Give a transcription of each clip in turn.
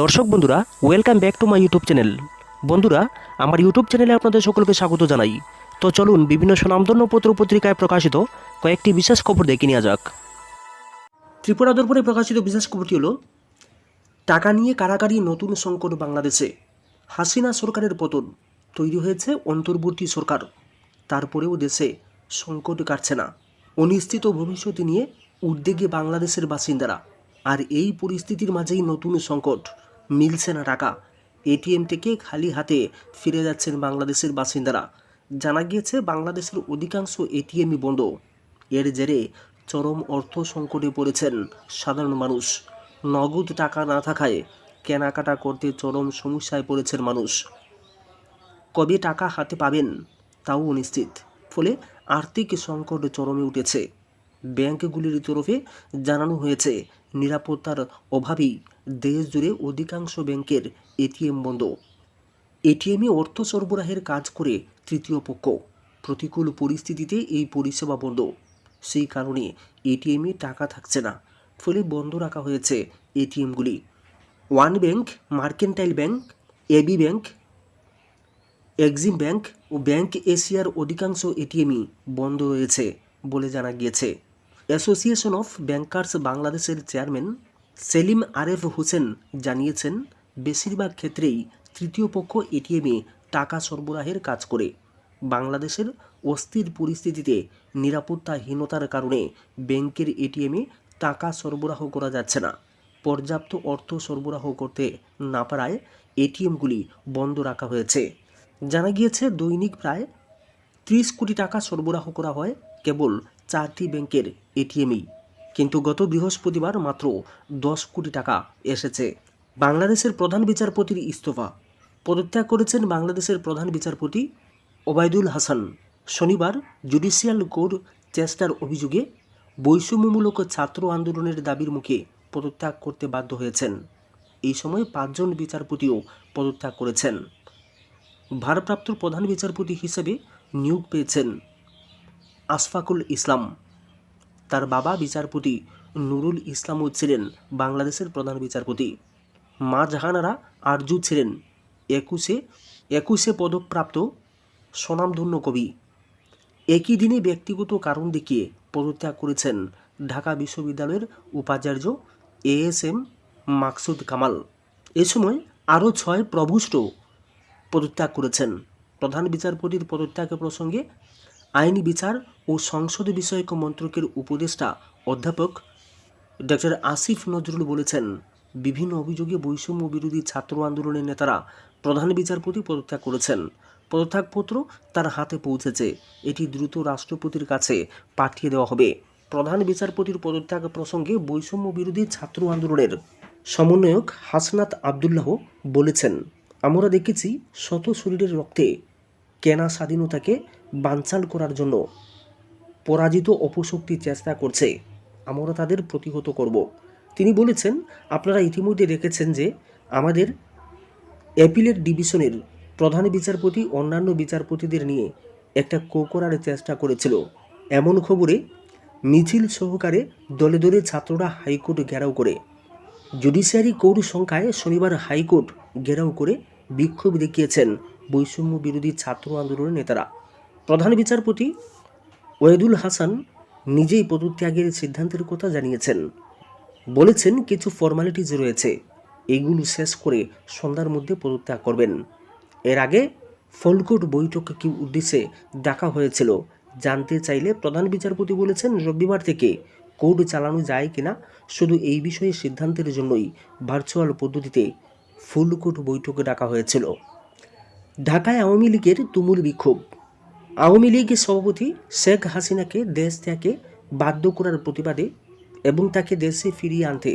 দর্শক বন্ধুরা welcome back to my YouTube channel বন্ধুরা, আমার ইউটিউব চ্যানেলে আপনাদের সকলকে স্বাগত জানাই। তো চলুন বিভিন্ন সুনামধন্য পত্র পত্রিকায় প্রকাশিত কয়েকটি বিশেষ খবর দেখে নেওয়া যাক। ত্রিপুরা দর্পণে প্রকাশিত বিশেষ খবরটি হলো, টাকা নিয়ে কারাকারি নতুন সংকট বাংলাদেশে। হাসিনা সরকারের পতন, তৈরি হয়েছে অন্তর্বর্তী সরকার। তারপরেও দেশে সংকট কাটছে না। অনিশ্চিত ভবিষ্যৎ নিয়ে উদ্বেগে বাংলাদেশের বাসিন্দারা। আর এই পরিস্থিতির মাঝেই নতুন সংকট। মিলছে না টাকা। এটিএম থেকে খালি হাতে ফিরে যাচ্ছেন বাংলাদেশের বাসিন্দারা। জানা গিয়েছে, বাংলাদেশের অধিকাংশ এটিএমই বন্ধ। এর জেরে চরম অর্থ সংকটে পড়েছেন সাধারণ মানুষ। নগদ টাকা না থাকায় কেনাকাটা করতে চরম সমস্যায় পড়েছেন মানুষ। কবে টাকা হাতে পাবেন, তাও অনিশ্চিত। ফলে আর্থিক সংকট চরমে উঠেছে। ব্যাংকগুলির তরফে জানানো হয়েছে, নিরাপত্তার অভাবেই দেশ জুড়ে অধিকাংশ ব্যাংকের এটিএম বন্ধ। এটিএমে অর্থ সরবরাহের কাজ করে তৃতীয় পক্ষ। প্রতিকূল পরিস্থিতিতে এই পরিষেবা বন্ধ। সেই কারণে এটিএমে টাকা থাকছে না। ফলে বন্ধ রাখা হয়েছে এটিএমগুলি One Bank, Mercantile Bank AB Bank, Exim Bank ও ব্যাংক এশিয়ার অধিকাংশ এটিএমই বন্ধ রয়েছে বলে জানা গিয়েছে। অ্যাসোসিয়েশন অফ ব্যাংকার্স বাংলাদেশের চেয়ারম্যান সেলিম আরেফ হোসেন জানিয়েছেন, বেশিরভাগ ক্ষেত্রেই তৃতীয় পক্ষ এটিএমে টাকা সরবরাহের কাজ করে। বাংলাদেশের অস্থির পরিস্থিতিতে নিরাপত্তাহীনতার কারণে ব্যাংকের এটিএমে টাকা সরবরাহ করা যাচ্ছে না। পর্যাপ্ত অর্থ সরবরাহ করতে না পারায় এটিএমগুলি বন্ধ রাখা হয়েছে। জানা গিয়েছে, দৈনিক প্রায় ত্রিশ কোটি টাকা সরবরাহ করা হয় কেবল চারটি ব্যাংকের এটিএমই। কিন্তু গত বৃহস্পতিবার মাত্র দশ কোটি টাকা এসেছে। বাংলাদেশের প্রধান বিচারপতির ইস্তফা। পদত্যাগ করেছেন বাংলাদেশের প্রধান বিচারপতি ওবায়দুল হাসান। শনিবার জুডিশিয়াল কোড চেষ্টার অভিযোগে বৈষম্যমূলক ছাত্র আন্দোলনের দাবির মুখে পদত্যাগ করতে বাধ্য হয়েছেন। এই সময় পাঁচজন বিচারপতিও পদত্যাগ করেছেন। ভারপ্রাপ্ত প্রধান বিচারপতি হিসেবে নিয়োগ পেয়েছেন আশফাকুল ইসলাম। তার বাবা বিচারপতি নুরুল ইসলামও ছিলেন বাংলাদেশের প্রধান বিচারপতি। মা জাহানারা আরজু ছিলেন একুশে একুশে পদকপ্রাপ্ত স্বনামধন্য কবি। একই দিনে ব্যক্তিগত কারণ দেখিয়ে পদত্যাগ করেছেন ঢাকা বিশ্ববিদ্যালয়ের উপাচার্য A S M Maksud Kamal. এ সময় আরও ছয় প্রভুষ্ট পদত্যাগ করেছেন। প্রধান বিচারপতির পদত্যাগ প্রসঙ্গে আইনি বিচার ও সংসদ বিষয়ক মন্ত্রকের উপদেষ্টা অধ্যাপক ডক্টর আসিফ নজরুল বলেছেন, বিভিন্ন অভিযোগে বৈষম্য বিরোধী ছাত্র আন্দোলনের নেতারা প্রধান বিচারপতি পদত্যাগ করেছেন। পদত্যাগপত্র তার হাতে পৌঁছেছে। এটি দ্রুত রাষ্ট্রপতির কাছে পাঠিয়ে দেওয়া হবে। প্রধান বিচারপতির পদত্যাগ প্রসঙ্গে বৈষম্য বিরোধী ছাত্র আন্দোলনের সমন্বয়ক হাসনাত আবদুল্লাহ বলেছেন, আমরা দেখেছি শত শরীরের রক্তে কেনা স্বাধীনতাকে বানচাল করার জন্য পরাজিত অপশক্তি চেষ্টা করছে। আমরা তাদের প্রতিহত করব। তিনি বলেছেন, আপনারা ইতিমধ্যে দেখেছেন যে আমাদের অ্যাপিলেট ডিভিশনের প্রধান বিচারপতি অন্যান্য বিচারপতিদের নিয়ে একটা কো করার চেষ্টা করেছিল। এমন খবরে মিছিল সহকারে দলে দলে ছাত্ররা হাইকোর্ট ঘেরাও করে। জুডিশিয়ারি কোর্ট সংখ্যায় শনিবার হাইকোর্ট ঘেরাও করে বিক্ষোভ দেখিয়েছেন বৈষম্য বিরোধী ছাত্র আন্দোলনের নেতারা। প্রধান বিচারপতি ওয়েদুল হাসান নিজেই পদত্যাগের সিদ্ধান্তের কথা জানিয়েছেন। বলেছেন কিছু ফর্মালিটিজ রয়েছে, এগুলো শেষ করে সন্ধ্যার মধ্যে পদত্যাগ করবেন। এর আগে ফলকোট বৈঠক কি উদ্দেশ্যে ডাকা হয়েছিল, জানতে চাইলে প্রধান বিচারপতি বলেছেন রবিবার থেকে কোর্ট চালানো যায় কিনা, শুধু এই বিষয়ে সিদ্ধান্তের জন্যই ভার্চুয়াল পদ্ধতিতে ফুলকোট বৈঠকে ডাকা হয়েছিল। ঢাকায় আওয়ামী লীগের তুমুল বিক্ষোভ। আওয়ামী লীগ সভাপতি শেখ হাসিনাকে দেশ ত্যাগে বাধ্য করার প্রতিবাদে এবং তাকে দেশে ফিরিয়ে আনতে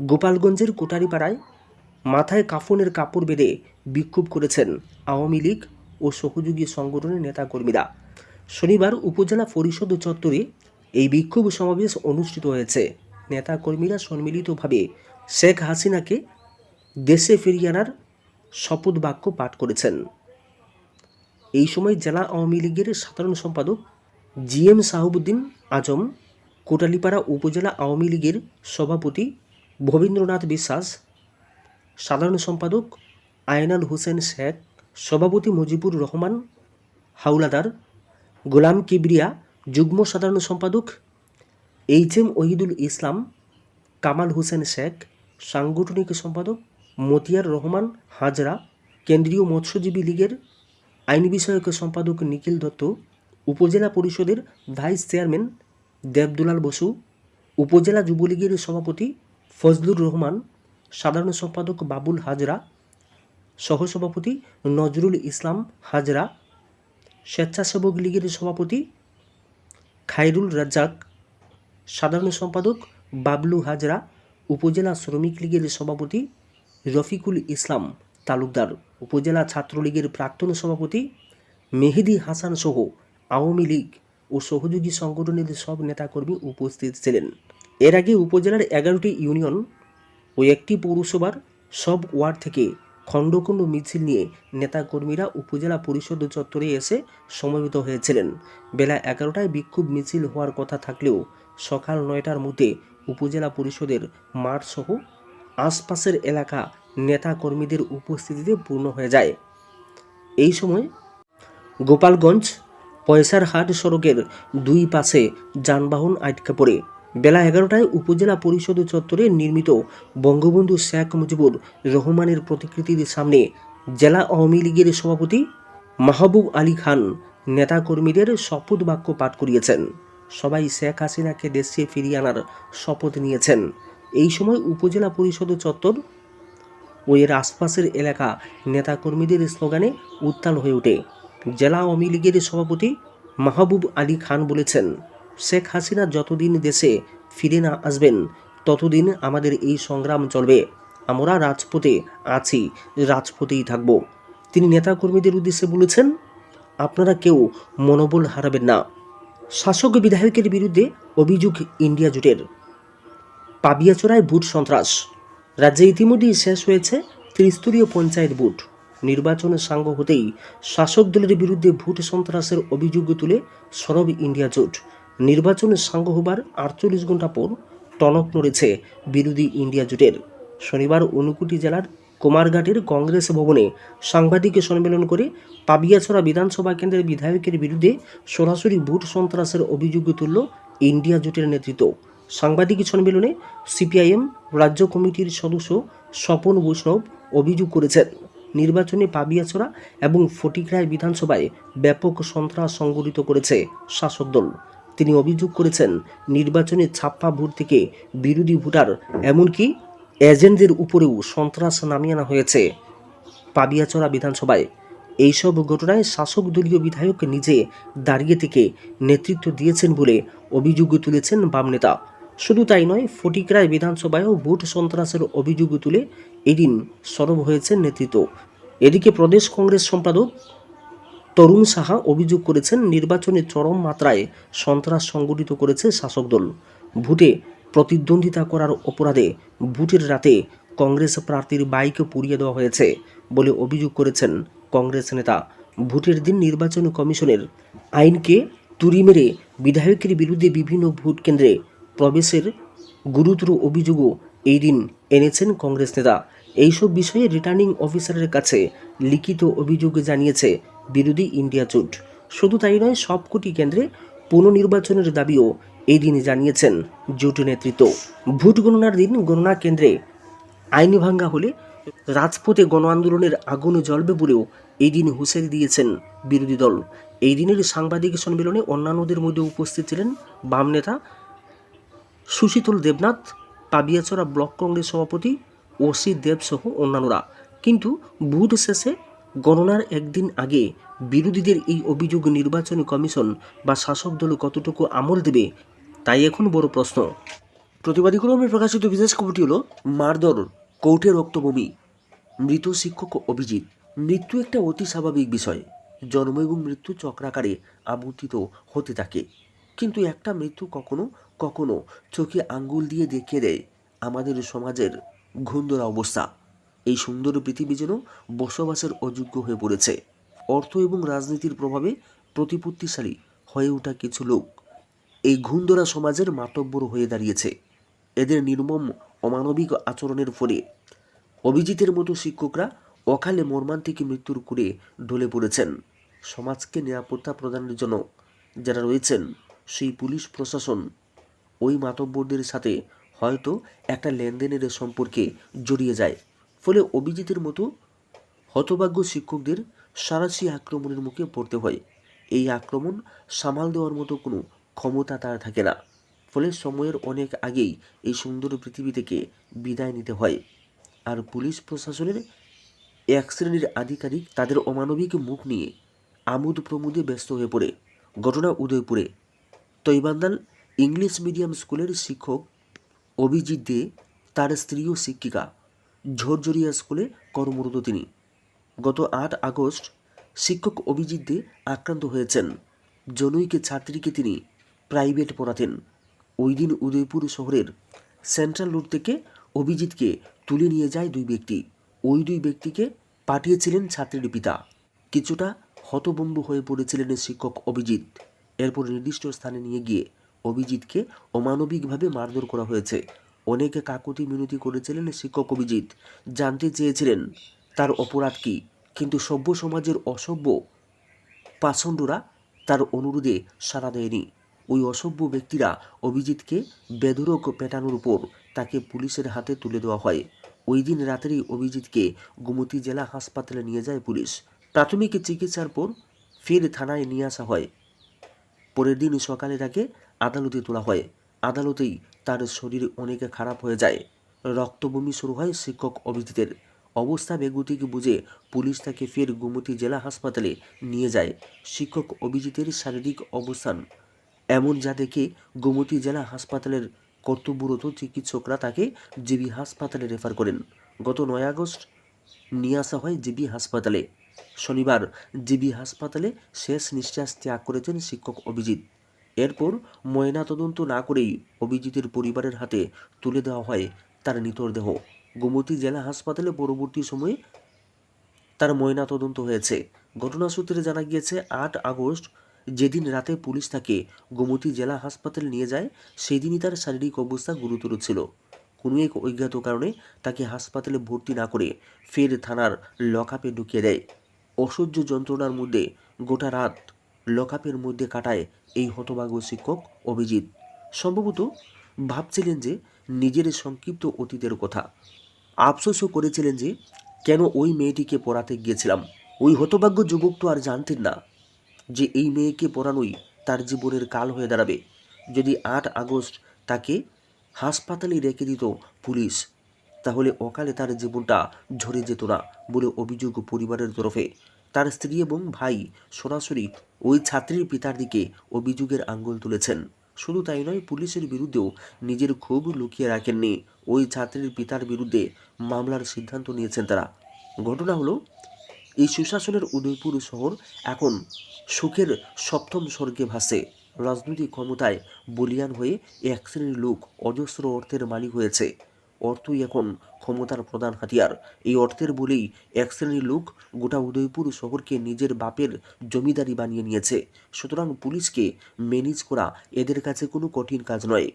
গোপালগঞ্জের কোটারিপাড়ায় মাথায় কাফনের কাপড় বেঁধে বিক্ষোভ করেছেন আওয়ামী লীগ ও সহযোগী সংগঠনের নেতাকর্মীরা। শনিবার উপজেলা পরিষদ চত্বরে এই বিক্ষোভ সমাবেশ অনুষ্ঠিত হয়েছে। নেতাকর্মীরা সম্মিলিতভাবে শেখ হাসিনাকে দেশে ফিরিয়ে আনার শপথ বাক্য পাঠ করেছেন। এই সময় জেলা আওয়ামী লীগের সাধারণ সম্পাদক জি এম সাহাবুদ্দিন আজম, কোটালীপাড়া উপজেলা আওয়ামী লীগের সভাপতি ভবীন্দ্রনাথ বিশ্বাস, সাধারণ সম্পাদক আয়নাল হোসেন শেখ, সভাপতি মুজিবুর রহমান, হাওলাদার গোলাম কিবরিয়া, যুগ্ম সাধারণ সম্পাদক এইচ এম ওহিদুল ইসলাম, কামাল হোসেন শেখ, সাংগঠনিক সম্পাদক মতিয়ার রহমান হাজরা, কেন্দ্রীয় মৎস্যজীবী লীগের আইন বিষয়ক সম্পাদক নিখিল দত্ত, উপজেলা পরিষদের ভাইস চেয়ারম্যান দেবদুলাল বসু, উপজেলা যুবলীগের সভাপতি ফজলুর রহমান, সাধারণ সম্পাদক বাবুল হাজরা, সহসভাপতি নজরুল ইসলাম হাজরা, স্বেচ্ছাসেবক লীগের সভাপতি খায়রুল রাজ্জাক, সাধারণ সম্পাদক বাবলু হাজরা, উপজেলা শ্রমিক লীগের সভাপতি রফিকুল ইসলাম তালুকদার। উপজেলা ছাত্রলীগের প্রাক্তন সভাপতি মেহেদি হাসান সহ আওয়ামী লীগ ও সহযোগী সংগঠনের সব নেতাকর্মী উপস্থিত ছিলেন। এর আগে উপজেলার এগারোটি ইউনিয়ন ও একটি পৌরসভার সব ওয়ার্ড থেকে খণ্ড খণ্ড মিছিল নিয়ে নেতাকর্মীরা উপজেলা পরিষদ চত্বরে এসে সমবেত হয়েছিলেন। বেলা এগারোটায় বিক্ষোভ মিছিল হওয়ার কথা থাকলেও সকাল নয়টার মধ্যে উপজেলা পরিষদের মাঠ সহ আশপাশের এলাকা নেতাকর্মীদের উপস্থিতিতে পূর্ণ হয়ে যায়। এই সময় গোপালগঞ্জ পয়সারহাট সড়কের দুই পাশে যানবাহন আটকে পড়ে। বেলা এগারোটায় উপজেলা পরিষদ চত্বরে নির্মিত বঙ্গবন্ধু শেখ মুজিবুর রহমানের প্রতিকৃতির সামনে জেলা আওয়ামী লীগের সভাপতি মাহবুব আলী খান নেতাকর্মীদের শপথ বাক্য পাঠ করিয়েছেন। সবাই শেখ হাসিনাকে দেশে ফিরিয়ে আনার শপথ নিয়েছেন। এই সময় উপজেলা পরিষদ চত্বর ও এর আশপাশের এলাকা নেতাকর্মীদের স্লোগানে উত্তাল হয়ে ওঠে। জেলা আওয়ামী লীগের সভাপতি মাহবুব আলী খান বলেছেন, শেখ হাসিনা যতদিন দেশে ফিরে না আসবেন, ততদিন আমাদের এই সংগ্রাম চলবে। আমরা রাজপথে আছি, রাজপথেই থাকব। তিনি নেতাকর্মীদের উদ্দেশ্যে বলেছেন, আপনারা কেউ মনোবল হারাবেন না। শাসক বিধায়কের বিরুদ্ধে অভিযোগ ইন্ডিয়া জোটের। পাবিয়াচড়ায় ভোট সন্ত্রাস। রাজ্যে ইতিমধ্যেই শেষ হয়েছে ত্রিস্তরীয় পঞ্চায়েত ভোট। নির্বাচনে সাঙ্গ হতেই শাসক দলের বিরুদ্ধে ভোট সন্ত্রাসের অভিযোগ তুলে সরব ইন্ডিয়া জোট। নির্বাচনে সাঙ্গ হবার আটচল্লিশ ঘণ্টা পর টনক নড়েছে বিরোধী ইন্ডিয়া জোটের। শনিবার অনুকুটি জেলার কুমারঘাটের কংগ্রেস ভবনে সাংবাদিক সম্মেলন করে পাবিয়াছড়া বিধানসভা কেন্দ্রের বিধায়কের বিরুদ্ধে সরাসরি ভোট সন্ত্রাসের অভিযোগ তুলল ইন্ডিয়া জোটের নেতৃত্ব। সাংবাদিক সম্মেলনে সিপিআইএম রাজ্য কমিটির সদস্য স্বপন বৈষ্ণব অভিযোগ করেছেন। নির্বাচনে পাবিয়াছড়া এবং ফটিকরায় বিধানসভায় ব্যাপক সন্ত্রাস সংগঠিত করেছে শাসক দল। তিনি অভিযোগ করেছেন, নির্বাচনে ছাপ্পা ভোট থেকে বিরোধী ভোটার এমনকি এজেন্টদের উপরেও সন্ত্রাস নামিয়ে আনা হয়েছে পাবিয়াচড়া বিধানসভায়। এইসব ঘটনায় শাসক দলীয় বিধায়ক নিজে দাঁড়িয়ে থেকে নেতৃত্ব দিয়েছেন বলে অভিযোগ তুলেছেন বাম নেতা। শুধু তাই নয়, ফটিকরায় বিধানসভায়ও ভোট সন্ত্রাসের অভিযোগ তুলে এদিন সরব হয়েছে নেতৃত্ব। এদিকে প্রদেশ কংগ্রেস সম্পাদক তরুণ সাহা অভিযোগ করেছেন, নির্বাচনে চরম মাত্রায় সন্ত্রাস সংগঠিত করেছে শাসক দল। ভোটে প্রতিদ্বন্দ্বিতা করার অপরাধে ভোটের রাতে কংগ্রেস প্রার্থীর বাইক পুড়িয়ে দেওয়া হয়েছে বলে অভিযোগ করেছেন কংগ্রেস নেতা। ভোটের দিন নির্বাচন কমিশনের আইনকে তুড়ি মেরে বিধায়কের বিরুদ্ধে বিভিন্ন ভোট কেন্দ্রে প্রবেশের গুরুতর অভিযোগও এই দিন এনেছেন কংগ্রেস নেতা। এইসব বিষয়ে রিটার্নিং অফিসারের কাছে লিখিত অভিযোগ জানিয়েছে বিরোধী ইন্ডিয়া জোট। শুধু তাই নয়, সবকটি কেন্দ্রে পুনর্নির্বাচনের দাবিও এই দিন জানিয়েছেন জোট নেতৃত্ব। ভোট গণনার দিন গণনা কেন্দ্রে আইন ভাঙ্গা হলে রাজপথে গণ আন্দোলনের আগুন জ্বলবে বলেও এই দিন হুঁশিয়ারি দিয়েছেন বিরোধী দল। এই দিনের সাংবাদিক সম্মেলনে অন্যান্যদের মধ্যে উপস্থিত ছিলেন বাম নেতা সুশীতল দেবনাথ পাবিয়াচড়া ব্লক কংগ্রেস সভাপতি ওসি দেব সহ অন্যান্যরা। কিন্তু ভোট শেষে গণনার একদিন আগে বিরোধীদের এই অভিযোগ নির্বাচন কমিশন বা শাসক দল কতটুকু আমল দেবে, তাই এখন বড় প্রশ্ন। প্রতিবাদী ক্রমে প্রকাশিত বিশেষ খবরটি হল মারদর কোর্টে রক্তভূমি মৃত শিক্ষক অভিজিৎ। মৃত্যু একটা অতি স্বাভাবিক বিষয়। জন্ম এবং মৃত্যু চক্রাকারে আবর্তিত হতে থাকে। কিন্তু একটা মৃত্যু কখনো কখনো চোখে আঙ্গুল দিয়ে দেখিয়ে দেয় আমাদের সমাজের ঘুন্দরা অবস্থা। এই সুন্দর পৃথিবী যেন বসবাসের অযোগ্য হয়ে পড়েছে। অর্থ এবং রাজনীতির প্রভাবে প্রতিপত্তিশালী হয়ে ওঠা কিছু লোক এই ঘুন্দরা সমাজের মাতব্বর হয়ে দাঁড়িয়েছে। এদের নির্মম অমানবিক আচরণের ফলে অভিজিতের মতো শিক্ষকরা অকালে মর্মান্তিক মৃত্যুর করে ঢলে পড়েছেন। সমাজকে নিরাপত্তা প্রদানের জন্য যারা রয়েছেন সেই পুলিশ প্রশাসন ওই মাতব্বরদের সাথে হয়তো একটা লেনদেনের সম্পর্কে জড়িয়ে যায়। ফলে অভিজিতের মতো হতভাগ্য শিক্ষকদের সারাশি আক্রমণের মুখে পড়তে হয়। এই আক্রমণ সামাল দেওয়ার মতো কোনো ক্ষমতা তার থাকে না। ফলে সময়ের অনেক আগেই এই সুন্দর পৃথিবী থেকে বিদায় নিতে হয়। আর পুলিশ প্রশাসনের এক শ্রেণির আধিকারিক তাদের অমানবিক মুখ নিয়ে আমোদ প্রমোদে ব্যস্ত হয়ে পড়ে। ঘটনা উদয়পুরে। তৈবান্দাল ইংলিশ মিডিয়াম স্কুলের শিক্ষক অভিজিৎ দে, তার স্ত্রী ও শিক্ষিকা। ঝরঝরিয়া স্কুলে কর্মরত তিনি। গত আট আগস্ট শিক্ষক অভিজিৎ দে আক্রান্ত হয়েছেন। জনৈকে ছাত্রীকে তিনি প্রাইভেট পড়াতেন। ওই দিন উদয়পুর শহরের সেন্ট্রাল রোড থেকে অভিজিৎকে তুলে নিয়ে যায় দুই ব্যক্তি। ওই দুই ব্যক্তিকে পাঠিয়েছিলেন ছাত্রীর পিতা। কিছুটা হতবম্ব হয়ে পড়েছিলেন শিক্ষক অভিজিৎ। এরপর নির্দিষ্ট স্থানে নিয়ে গিয়ে অভিজিৎকে অমানবিকভাবে মারধর করা হয়েছে। অনেকে কাকুতি মিনতি করেছিলেন শিক্ষক অভিজিৎ। জানতে চেয়েছিলেন, তার অপরাধ কী? কিন্তু সভ্য সমাজের অসভ্য পাষণ্ডরা তার অনুরোধে সাড়া দেয়নি। ওই অসভ্য ব্যক্তিরা অভিজিৎকে বেধরক পেটানোর উপর তাকে পুলিশের হাতে তুলে দেওয়া হয়। ওই দিন রাতেরই অভিজিৎকে গোমতী জেলা হাসপাতালে নিয়ে যায় পুলিশ। প্রাথমিক চিকিৎসার পর ফের থানায় নিয়ে আসা হয়। পরের দিন সকালে তাকে আদালতে তোলা হয়। আদালতেই তার শরীর অনেক খারাপ হয়ে যায়। রক্তবমি শুরু হয় শিক্ষক অভিজিতের। অবস্থা বেগতিক বুঝে পুলিশ তাকে ফের গোমতী জেলা হাসপাতালে নিয়ে যায়। শিক্ষক অভিজিতের শারীরিক অবস্থান এমন যা দেখে গোমতী জেলা হাসপাতালের কর্তব্যরত চিকিৎসকরা তাকে জিবি হাসপাতালে রেফার করেন। গত নয় আগস্ট নিয়ে আসা হয় জিবি হাসপাতালে। শনিবার জিবি হাসপাতালে শেষ নিঃশ্বাস ত্যাগ করেছেন শিক্ষক অভিজিৎ। এরপর ময়নাতদন্ত না করেই অভিজিতের পরিবারের হাতে তুলে দেওয়া হয় তার নিতরদেহ গোমতী জেলা হাসপাতালে পরবর্তী সময়ে তার ময়নাতদন্ত হয়েছে। ঘটনা সূত্রে জানা গিয়েছে, আট আগস্ট যেদিন রাতে পুলিশ তাকে গোমতী জেলা হাসপাতালে নিয়ে যায় সেই দিনই তার শারীরিক অবস্থা গুরুতর ছিল। কোনো এক অজ্ঞাত কারণে তাকে হাসপাতালে ভর্তি না করে ফের থানার লকআপে ঢুকিয়ে দেয়। অসহ্য যন্ত্রণার মধ্যে গোটা রাত লকআপের মধ্যে কাটায় এই হতভাগ্য শিক্ষক অভিজিৎ। সম্ভবত ভাবছিলেন যে নিজের সংক্ষিপ্ত অতীতের কথা। আফসোসও করেছিলেন যে কেন ওই মেয়েটিকে পড়াতে গিয়েছিলাম। ওই হতভাগ্য যুবক তো আর জানতেন না যে এই মেয়েকে পড়ানোই তার জীবনের কাল হয়ে দাঁড়াবে। যদি আট আগস্ট তাকে হাসপাতালে রেখে দিত পুলিশ, তাহলে অকালে তার জীবনটা ঝরে যেত না বলে অভিযোগ পরিবারের তরফে। তার স্ত্রী এবং ভাই সরাসরি ওই ছাত্রীর পিতার দিকে অভিযোগের আঙ্গুল তুলেছেন। শুধু তাই নয়, পুলিশের বিরুদ্ধেও নিজের ক্ষোভ লুকিয়ে রাখেননি। ওই ছাত্রীর পিতার বিরুদ্ধে মামলার সিদ্ধান্ত নিয়েছেন তারা। ঘটনা হলো, এই সুশাসনের উদয়পুর শহর এখন সুখের সপ্তম স্বর্গে ভাসে। রাজনৈতিক ক্ষমতায় বলিয়ান হয়ে এক শ্রেণির লোক অজস্র অর্থের মালিক হয়েছে। অর্থই এখন ক্ষমতার প্রধান হাতিয়ার। এই অর্থের বলেই এক শ্রেণির লোক গোটা উদয়পুর শহরকে নিজের বাপের জমিদারি বানিয়ে নিয়েছে। সুতরাং পুলিশকে ম্যানেজ করা এদের কাছে কোনো কঠিন কাজ নয়।